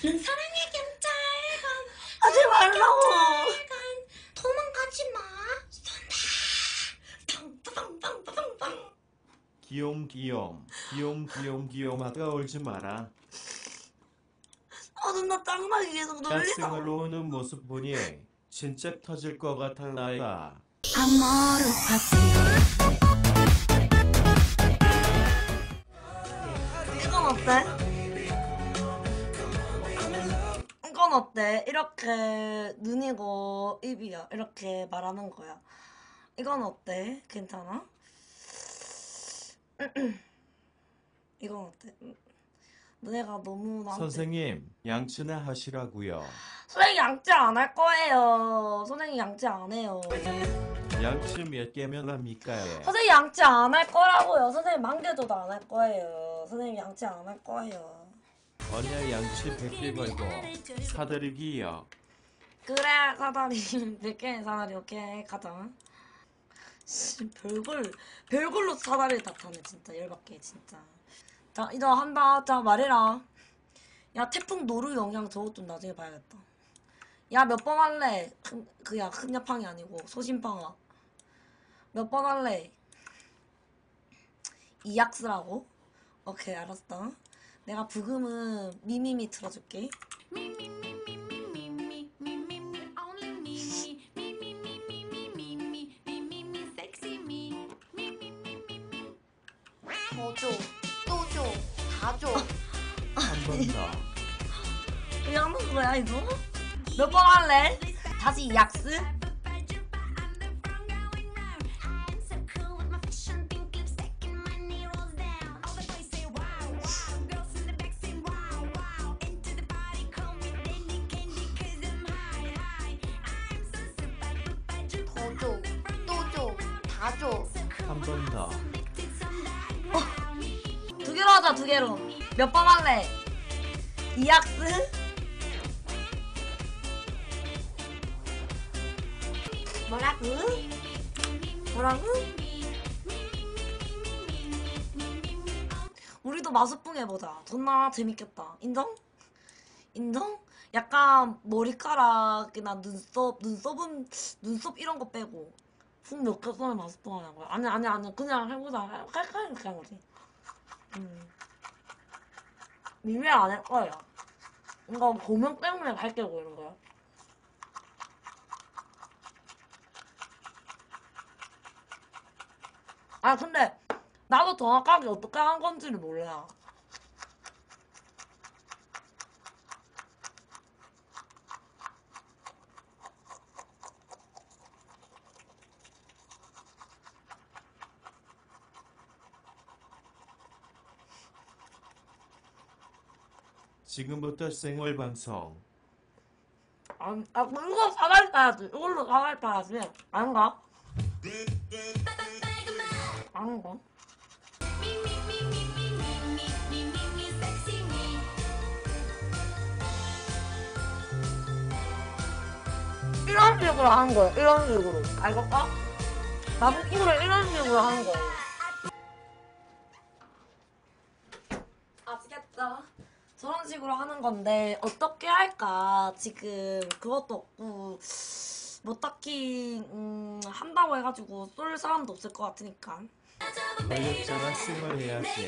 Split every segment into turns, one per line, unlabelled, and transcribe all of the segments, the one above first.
사랑의 경찰관.
하지 말라고.
빨간 도망가지 마. 쏜다. 빵빵빵빵빵
귀염 귀염. 귀염 귀염 귀염. 아까 울지 마라.
아, 누나 짱나게 계속 놀리다.
갓생활로 오는 모습 보니 진짜 터질 것 같아 나이가.
아모르 파티
이건 어때? 이렇게 눈이고 입이야. 이렇게 말하는 거야. 이건 어때? 괜찮아? 이건 어때? 너네가 너무 나한테
선생님 양치나 하시라고요
선생님 양치 안 할 거예요. 선생님 양치 안 해요.
양치 몇 개면 합니까 예.
선생님 양치 안 할 거라고요. 선생님 만개도도 안할 거예요. 선생님 양치 안 할 거예요.
언니 양치 100개 걸고 사드리기요
그래 사다리. 100개 사다리 오케이 가자. 씨 별걸 별걸로 사다리를 다 타네 진짜. 열받게 진짜. 자 이제 한다. 자 말해라. 야 태풍 노루 영향 저것 좀 나중에 봐야겠다. 야 몇 번 할래? 큰, 그야 큰야팡이 아니고 소심팡아. 몇 번 할래? 이약스라고? 오케이 알았어 내가 부금은 미미미 틀어줄게
더 줘, 또 줘, 다 줘.
한
번더왜 하는 거야 이거? 몇 번 할래? 다시 약스? 존나 재밌겠다 인정? 인정? 약간 머리카락이나 눈썹 눈썹은 눈썹 이런 거 빼고 숨몇개 쏘면 마수풍 하는 거야 아니 아니 아니 그냥 해보자 깔깔 이렇게 하는 거지 음. 미미 안할 거예요. 이거 고명 때문에 밝게 보이는 거야. 아 근데 나도 정확하게 어떻게 한 건지를 몰라.
지금부터 생활 방송
아, 아 이거 사갈 타야지. 이걸로 사갈 타야지. 아닌가? 아닌가? 이런 식으로 하는 거야. 이런 식으로. 알겠까? 나부끼를 이런 식으로 하는 거야. 하는 건데 어떻게 할까? 지금 그것도 없고 뭐 딱히 음, 한다고 해가지고 쏠 사람도 없을 것 같으니까.
권력자가 생활 해야지.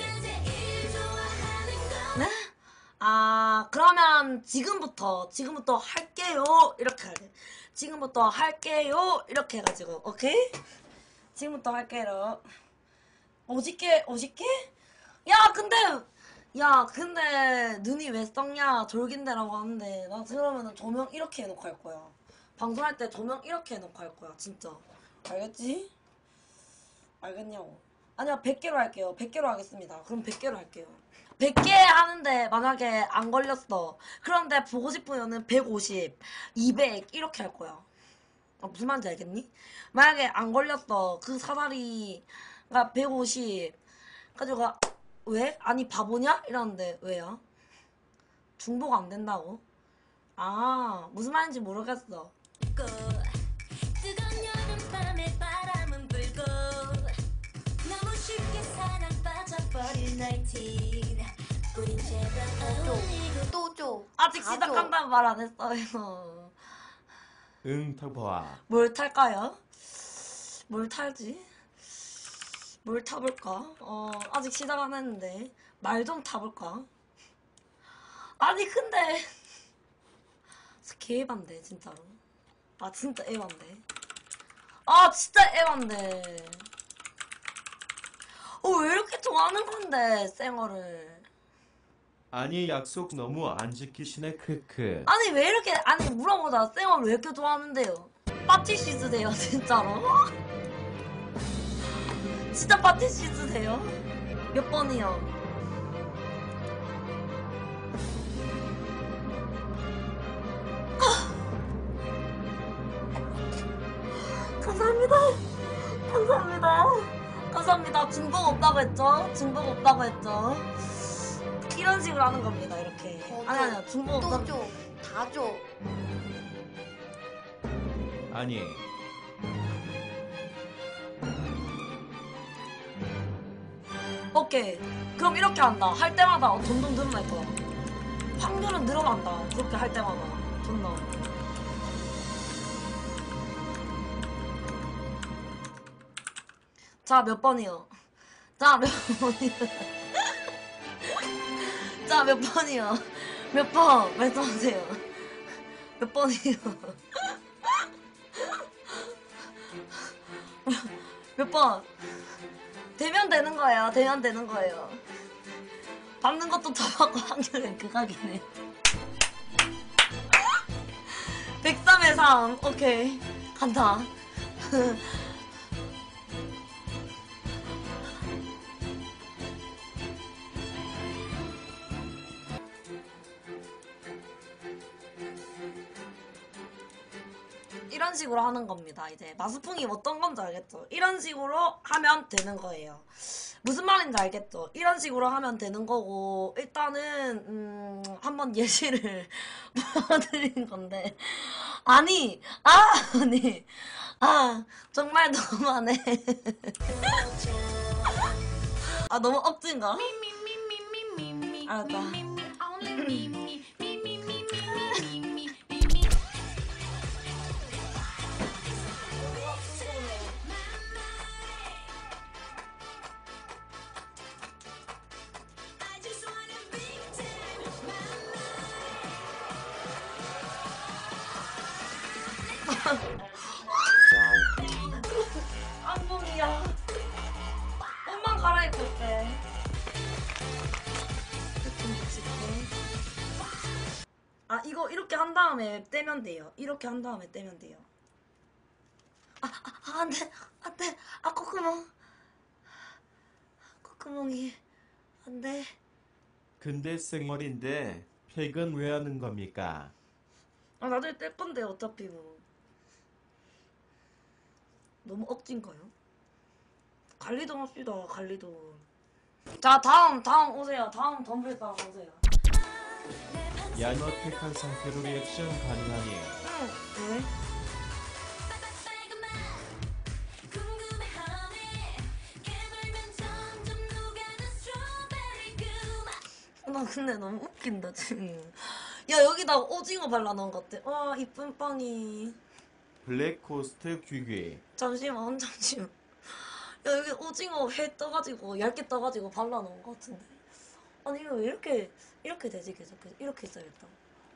네? 아 그러면 지금부터 지금부터 할게요. 이렇게 해야 돼. 지금부터 할게요. 이렇게 해가지고 오케이? 지금부터 할게요. 어저께 어저께? 야 근데 야 근데 눈이 왜 썩냐? 졸긴데라고 하는데 나 그러면은 조명 이렇게 해놓고 할 거야. 방송할 때 조명 이렇게 해놓고 할 거야 진짜. 알겠지? 알겠냐고. 아니야 100개로 할게요. 100개로 하겠습니다. 그럼 100개로 할게요. 100개 하는데 만약에 안 걸렸어. 그런데 보고 싶으면은 150 200 이렇게 할 거야. 아, 무슨 말인지 알겠니? 만약에 안 걸렸어. 그 사다리가 150 가지고 왜? 아니 바보냐? 이러는데 왜요? 중복 안 된다고? 아 무슨 말인지 모르겠어
뜨거운 여름밤에 바람은 불고 너무 쉽게 사랑 빠져버린 나이틴 우린 제발 어울리고
또 줘.
아 아직. 시작한다는 말 안 했어요.
응 타봐
뭘 탈까요? 뭘 탈지? 뭘 타볼까? 어, 아직 시작 안 했는데. 말 좀 타볼까? 아니, 근데. 개반데, 진짜로. 아, 진짜 에반데. 아, 진짜 에반데. 어, 왜 이렇게 좋아하는 건데, 쌩얼을.
아니 약속 너무 안 지키시네 크크
아니 왜 이렇게 아니 물어보자 쌩얼 왜 이렇게 좋아하는데요? 파티시즈세요 진짜로? 진짜 파티시즈세요? 몇 번이요? 아. 감사합니다 감사합니다 감사합니다 중복 없다고 했죠? 중복 없다고 했죠? 이런 식으로 하는 겁니다 이렇게
어,
아니 아니야 중복 없다
또 줘. 다 줘.
아니
오케이. 그럼 이렇게 한다. 할 때마다 점점 늘어날 거야. 확률은 늘어난다. 그렇게 할 때마다. 존나. 자, 몇 번이요? 자, 몇 번이요? 자, 몇 번이요? 몇 번? 말씀하세요. 몇 번이요? 몇 번? 되면 되는 거예요. 되면 되는 거예요. 밟는 것도 저하고 확률은 극악이네. 103의 3. 오케이. 간다. 이런 식으로 하는 겁니다. 이제 마스풍이 어떤 건지 알겠죠? 이런 식으로 하면 되는 거예요. 무슨 말인지 알겠죠? 이런 식으로 하면 되는 거고 일단은 음, 한번 예시를 보여드린 건데 아니 아 아니 아 정말 너무하네 아 너무 억진가? 알았다 안봉이야. 옷만 갈아입고 올게 아 이거 이렇게 한 다음에 떼면 돼요. 이렇게 한 다음에 떼면 돼요. 아, 아, 아 안돼. 안돼. 아 콧구멍. 콧구멍이 안돼.
근데 생얼인데 팩은 왜 하는 겁니까?
아 나중에 뗄 건데 어차피 뭐 너무 억진가요? 관리 좀 합시다 관리 좀자 다음 다음 오세요. 다음 덤블상 오세요.
야너택한 상태로 리액션 가능하니
응 네. 어, 나 근데 너무 웃긴다 지금. 야 여기다 오징어 발라 놓은 것 같아. 와 이쁜 빵이
블랙코스트 귀귀
잠시만 잠시만 야 여기 오징어 회 떠가지고 얇게 떠가지고 발라놓은 것 같은데 아니 이거 왜 이렇게 이렇게 되지 계속 이렇게 있어야겠다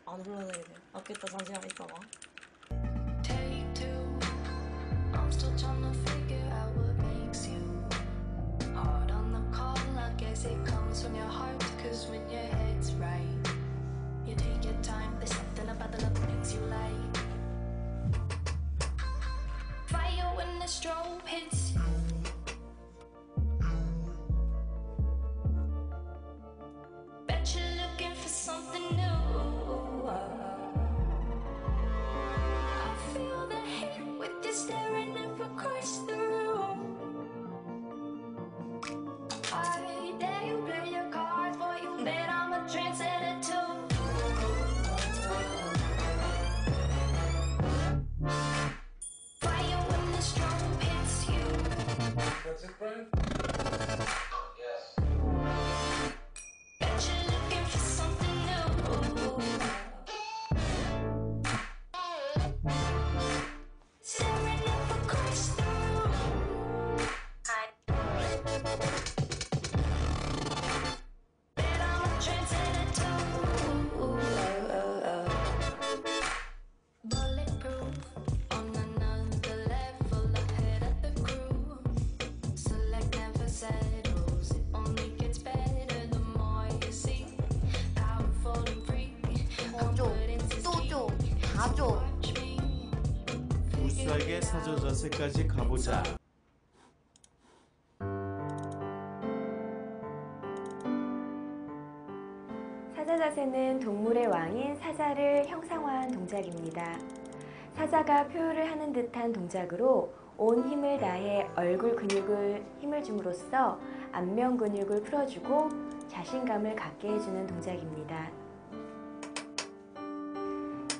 안 흘러내리네 아겠다 잠시만 있어봐
Take two. I'm still trying to figure out what makes you hard on the call. I guess it comes from your heart. Cause when your head's right, you take your time. There's something about the love that makes you light. The strobe hits
저자세까지 가보자.
사자 자세는 동물의 왕인 사자를 형상화한 동작입니다. 사자가 표현을 하는 듯한 동작으로 온 힘을 다해 얼굴 근육을 힘을 줌으로써 안면 근육을 풀어주고 자신감을 갖게 해주는 동작입니다.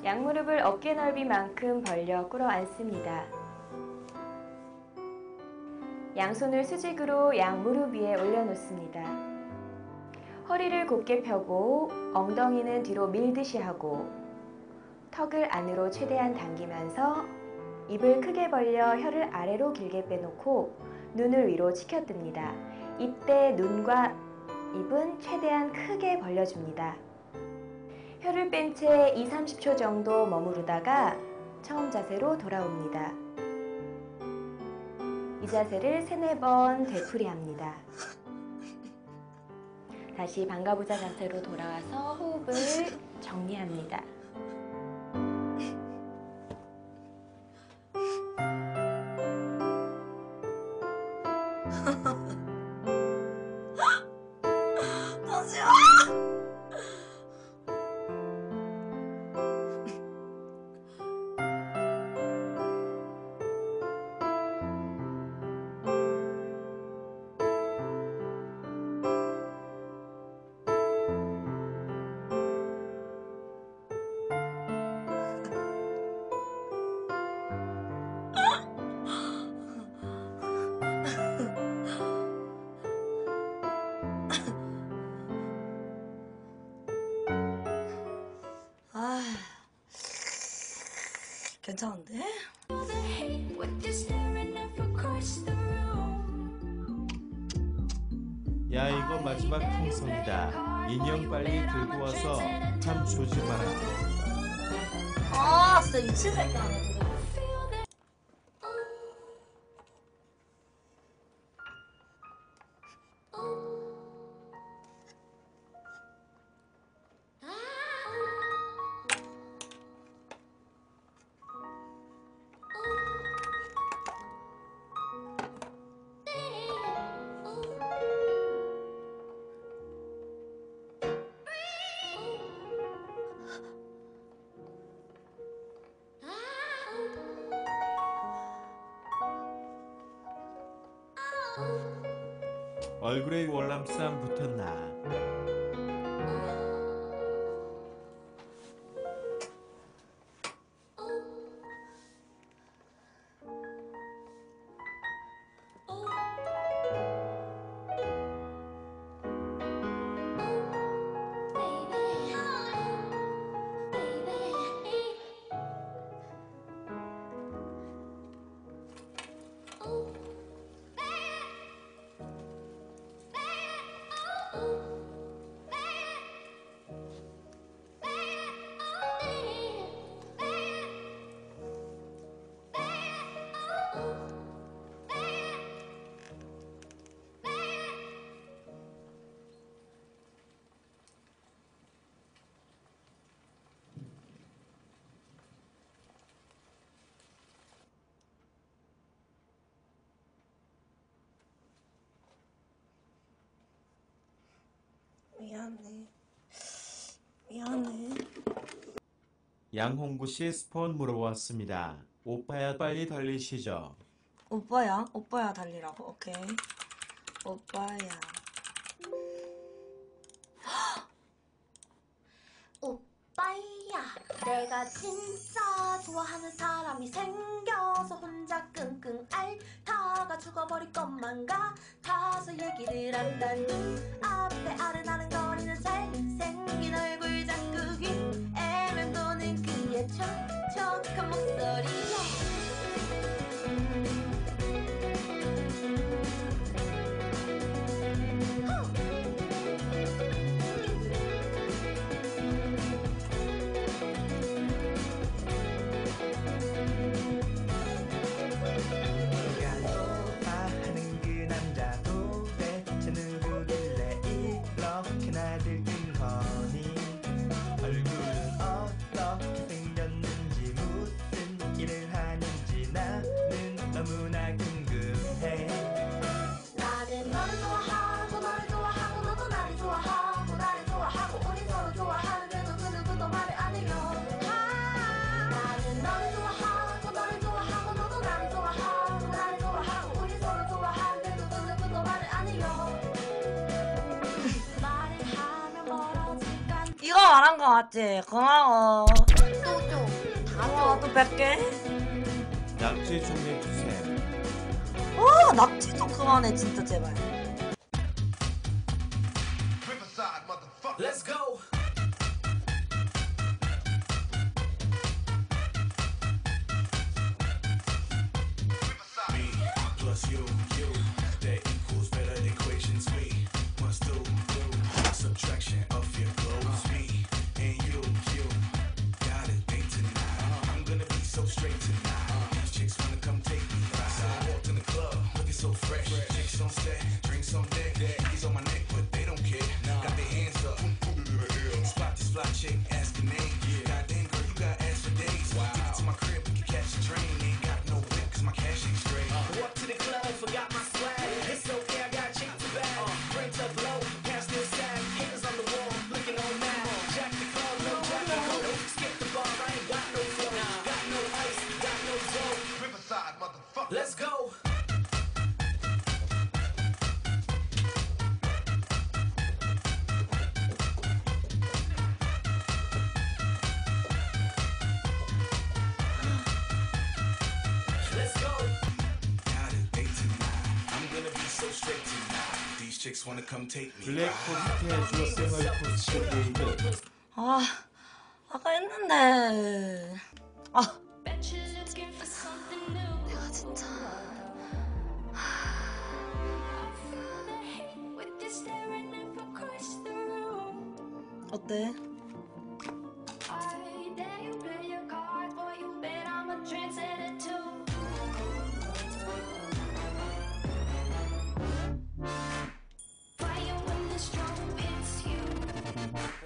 양무릎을 어깨 넓이만큼 벌려 꿇어 앉습니다. 양손을 수직으로 양 무릎 위에 올려놓습니다. 허리를 곧게 펴고 엉덩이는 뒤로 밀듯이 하고 턱을 안으로 최대한 당기면서 입을 크게 벌려 혀를 아래로 길게 빼놓고 눈을 위로 치켜뜹니다. 이때 눈과 입은 최대한 크게 벌려줍니다. 혀를 뺀 채 2, 30초 정도 머무르다가 처음 자세로 돌아옵니다. 이 자세를 세네 번 되풀이합니다. 다시 반가부자 자세로 돌아와서 호흡을 정리합니다.
괜찮은데?
야 이거 마지막 풍선이다. 인형 빨리 들고 와서 참 조지 마라.
아, 진짜 미친 새끼 하나
얼굴에 월남쌈 붙었나?
미안해. 미안해.
양홍구 씨 스폰 물어봤습니다. 오빠야 빨리 달리시죠.
오빠야, 오빠야 달리라고. 오케이. 오빠야.
내가 진짜 좋아하는 사람이 생겨서 혼자 끙끙 앓다가 죽어버릴 것만 같아서 얘기를 한다 눈앞에 아른아른 거
왔지? 고마워.
소주
다 와, 줘. 또 100개? 음, 음.
낙지 좀 해주세요.
와, 낙지 좀 그만해, 진짜 제발. 아 아까 했는데. 아 내가 진짜. 어때?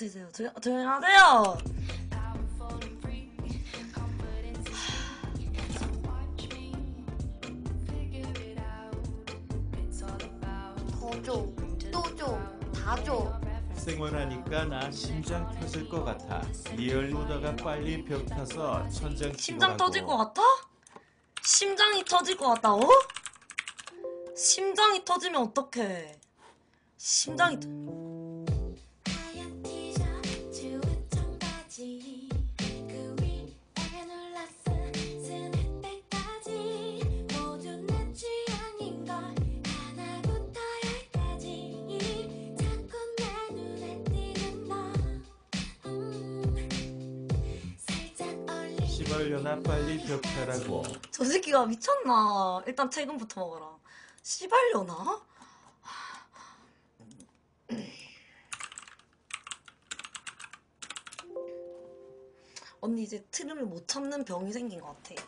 드세요. 조용, 조용 하세요.
더 줘, 또 줘, 다 줘.
생활하니까 나 심장 터질 것 같아. 리얼보다가 빨리 벽 타서 천장
심장 터질 것 같아? 심장이 터질 것 같다. 어? 심장이 터지면 어떡해? 심장이 터...
나
빨리 벽타라고.
저 새끼가 미쳤나? 일단 퇴근부터 먹어라. 시발려나? 언니 이제 트림을 못 참는 병이 생긴 것 같아.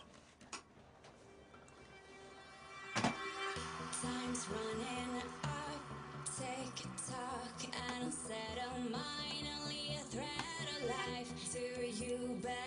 You back.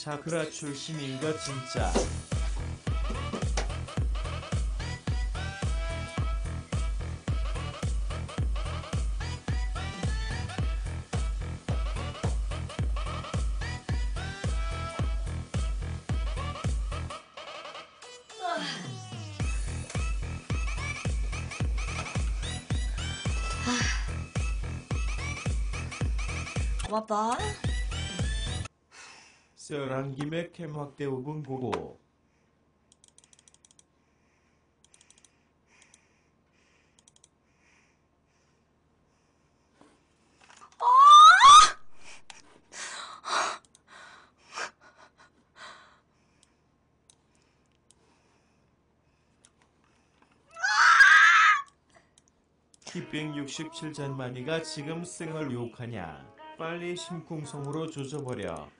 샤크라 출신인가 진짜?
아. 아. 와봐.
썰한 김에 캠 확대 5분 고고. 키빙 67잔만이가 지금 쌩을 욕하냐? 빨리 심쿵성으로 조져버려.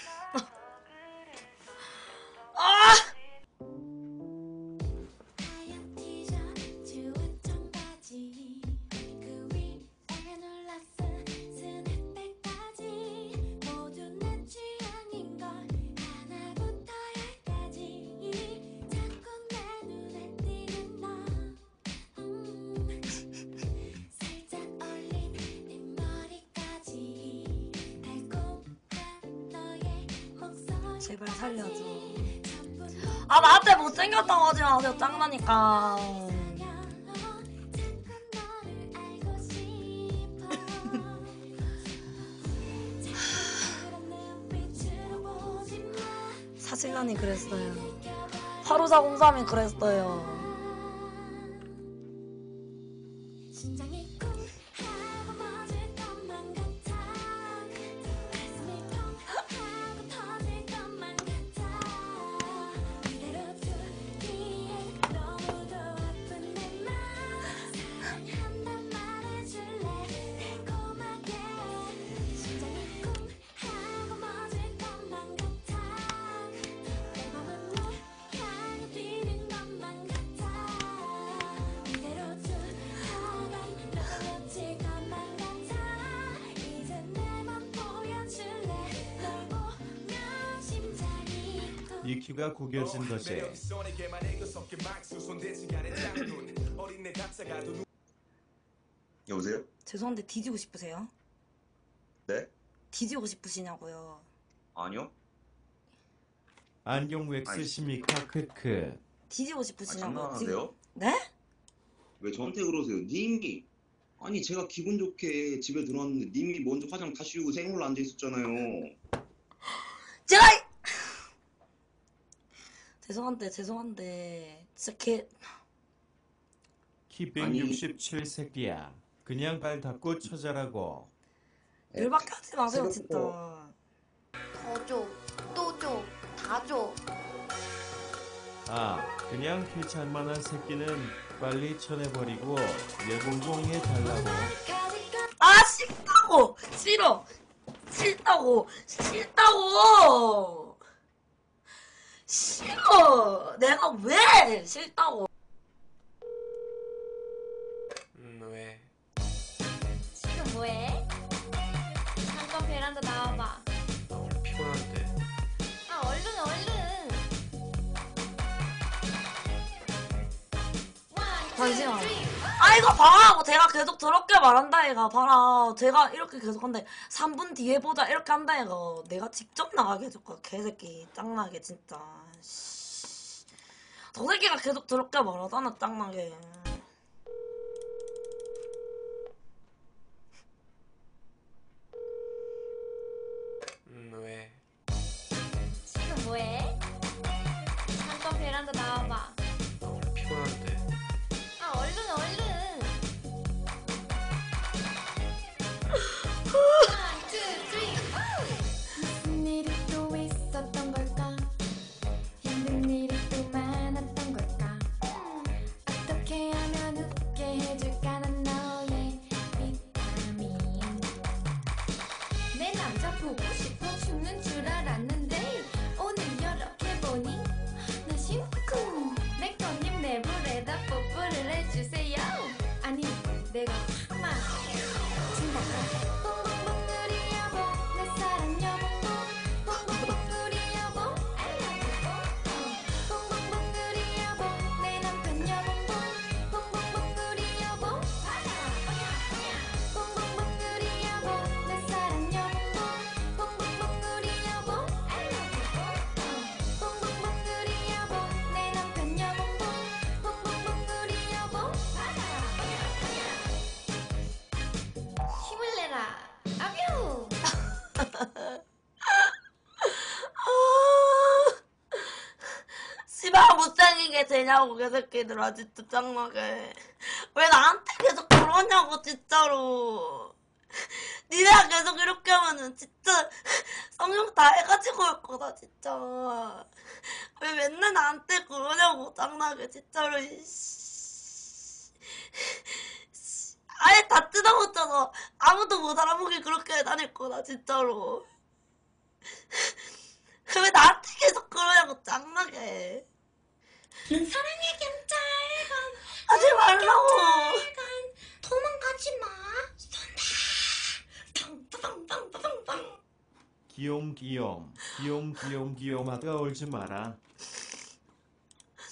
사실란이 그랬어요. 85403이 그랬어요.
구겨진 거지.
여보세요?
죄송한데 뒤지고 싶으세요?
네?
뒤지고 싶으시냐고요.
아니요?
안경 왜 쓰십니까? 크크.
뒤지고
아,
싶으시냐고요.
장난하세요?
네?
왜 저한테 그러세요? 님이 아니 제가 기분 좋게 집에 들어왔는데 님이 먼저 화장 다 씌우고 생얼로 앉아 있었잖아요.
제가 이- 죄송한데 죄송한데 진짜 개
키빙
아니.
67 새끼야. 그냥 발 닫고 쳐자라고.
열받게 하지 마세요 진짜.
뭐-
더 줘, 또 줘, 다 줘.
아, 그냥 귀찮만한 새끼는 빨리 쳐내버리고 예공공해 달라고.
아 싫다고 싫어 싫다고 싫다고 싫어 내가 왜 싫다고
음, 왜?
지금 뭐해? 잠깐 베란다 나와봐.
나 오늘 피곤한데.
아 얼른 얼른.
잠시만 아 이거 봐라고 제가 계속 저렇게 말한다 얘가. 봐라. 제가 이렇게 계속 한다. 3분 뒤에 보자. 이렇게 한다 얘가. 내가 직접 나가게 해줄 거야. 개새끼. 짱나게 진짜. 씨. 저 새끼가 계속 저렇게 말하잖아 짱나게.
음, 왜?
지금 뭐해? 잠깐 베란다. 나
되냐고 개새끼들아 진짜 짱나게. 왜 나한테 계속 그러냐고 진짜로. 니네가 계속 이렇게 하면은 진짜 성형 다 해가지고 올 거다 진짜. 왜 맨날 나한테 그러냐고 짱나게 진짜로. 아예 다 뜯어먹잖아. 아무도 못 알아보게 그렇게 다닐 거다 진짜로. 왜 나한테 계속 그러냐고 짱나게
사랑의 경찰관
하지 말라고
도망가지 마
빵빵빵빵빵
귀염 귀염 귀염 귀염 귀염 하다가 울지 마라.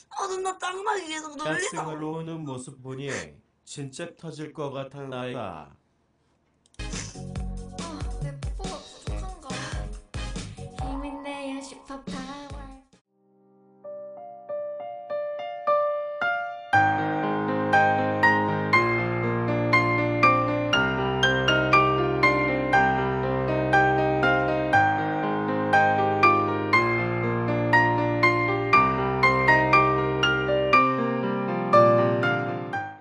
아 존나 짱나게 계속 놀리다
짝생얼로 오는 모습 보니 진짜 터질 것 같아 나이가